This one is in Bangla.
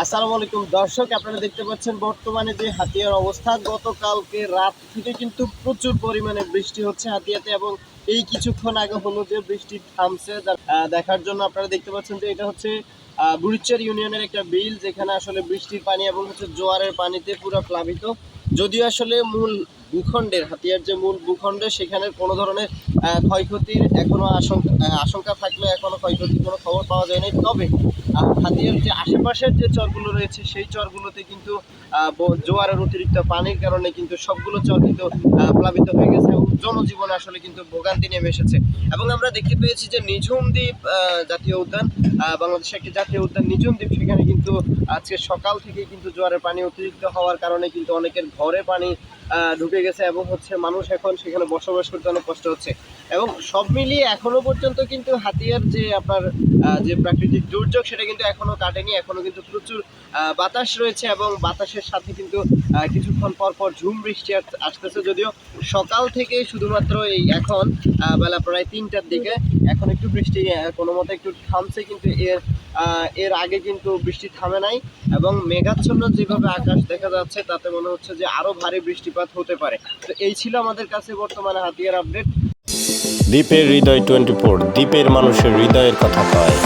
আসসালামু আলাইকুম। দর্শক, আপনারা দেখতে পাচ্ছেন বর্তমানে যে হাতিয়ার অবস্থা গতকালকে রাত থেকে কিন্তু প্রচুর পরিমাণে বৃষ্টি হচ্ছে হাতিয়াতে এবং এই কিছুক্ষণ আগে হলো যে বৃষ্টি থামছে। দেখার জন্য আপনারা দেখতে পাচ্ছেন যে এটা হচ্ছে বুড়িচার ইউনিয়নের একটা বিল যেখানে আসলে বৃষ্টির পানি এবং হচ্ছে জোয়ারের পানিতে পুরো প্লাবিত। যদিও আসলে মূল ভূখণ্ডের, হাতিয়ার যে মূল ভূখণ্ডে সেখানে কোনো ধরনের ক্ষয়ক্ষতির এখনও আশঙ্কা আশঙ্কা থাকলে এখনও ক্ষয়ক্ষতির কোনো খবর পাওয়া যায়নি। তবে হাতিয়ার যে আশেপাশের যে চরগুলো রয়েছে, সেই চরগুলোতে কিন্তু জোয়ারের অতিরিক্ত পানির কারণে কিন্তু সবগুলো চর কিন্তু প্লাবিত হয়ে গেছে এবং জনজীবনে আসলে কিন্তু ভোগান্তি নেমে এসেছে। এবং আমরা দেখতে পেয়েছি যে নিঝুম দ্বীপ জাতীয় উদ্যান বাংলাদেশের একটি জাতীয় উদ্যান নিঝুম দ্বীপ, সেখানে কিন্তু আজকে সকাল থেকেই কিন্তু জোয়ারের পানি অতিরিক্ত হওয়ার কারণে কিন্তু অনেকের ঘরে পানি ঢুকে গেছে এবং হচ্ছে মানুষ এখন সেখানে বসবাস করতে অনেক কষ্ট হচ্ছে। এবং সব মিলিয়ে এখনও পর্যন্ত কিন্তু হাতিয়ার যে আপনার যে প্রাকৃতিক দুর্যোগ সেটা কিন্তু এখনও কাটেনি। এখনও কিন্তু প্রচুর বাতাস রয়েছে এবং বাতাসের সাথে কিন্তু কিছুক্ষণ পর পর ঝুম বৃষ্টি আসতেছে। যদিও সকাল থেকে শুধুমাত্র এই এখন বেলা প্রায় তিনটার দিকে, এখন একটু বৃষ্টি কোনো মতে একটু থামছে, কিন্তু এর এর আগে কিন্তু বৃষ্টি থামে নাই এবং মেঘাচ্ছন্ন যেভাবে আকাশ দেখা যাচ্ছে, তাতে মনে হচ্ছে যে আরও ভারী বৃষ্টিপাত হতে পারে। তো এই ছিল আমাদের কাছে বর্তমানে হাতিয়ার আপডেট। দ্বীপের হৃদয় টোয়েন্টি ফোর দ্বীপের মানুষের হৃদয়ের কথা কয়।